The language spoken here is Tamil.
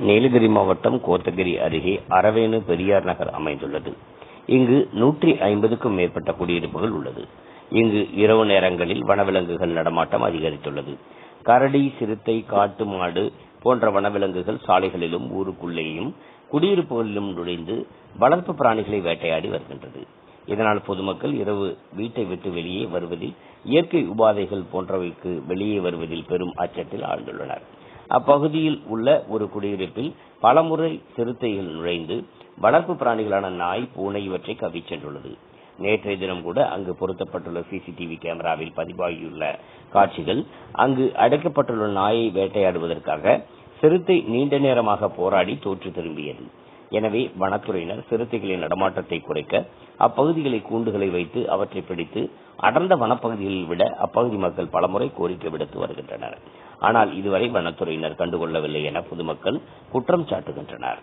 நீலகிரி மாவட்டம் கோத்தகிரி அருகே அரவேணு பெரியார் நகர் அமைந்துள்ளது. இங்கு நூற்றி ஐம்பதுக்கும் மேற்பட்ட குடியிருப்புகள் உள்ளது. இங்கு இரவு நேரங்களில் வனவிலங்குகள் நடமாட்டம் அதிகரித்துள்ளது. கரடி சிறுத்தை காட்டு மாடு போன்ற வனவிலங்குகள் சாலைகளிலும் ஊருக்குள்ளேயும் குடியிருப்புகளிலும் நுழைந்து வளர்ப்பு பிராணிகளை வேட்டையாடி வருகின்றது. இதனால் பொதுமக்கள் இரவு வீட்டை விட்டு வெளியே வருவதில் இயற்கை உபாதைகள் போன்றவைக்கு வெளியே வருவதில் பெரும் அச்சத்தில் ஆழ்ந்துள்ளனர். அப்பகுதியில் உள்ள ஒரு குடியிருப்பில் பலமுறை சிறுத்தைகள் நுழைந்து வளர்ப்பு பிராணிகளான நாய் பூனை இவற்றை கவிச் சென்றுள்ளது. நேற்றைய தினம் கூட அங்கு பொருத்தப்பட்டுள்ள சிசிடிவி கேமராவில் பதிவாகியுள்ள காட்சிகள் அங்கு அடைக்கப்பட்டுள்ள நாயை வேட்டையாடுவதற்காக சிறுத்தை நீண்ட நேரமாக போராடி தோற்று திரும்பியது. எனவே வனத்துறையினர் சிறுத்தைகளின் நடமாட்டத்தை குறைக்க அப்பகுதிகளை கூண்டுகளை வைத்து அவற்றை பிடித்து அடர்ந்த வனப்பகுதிகளில் விட அப்பகுதி மக்கள் பலமுறை கோரிக்கை விடுத்து வருகின்றனர். ஆனால் இதுவரை வனத்துறையினர் கண்டுகொள்ளவில்லை என பொதுமக்கள் குற்றம் சாட்டுகின்றனர்.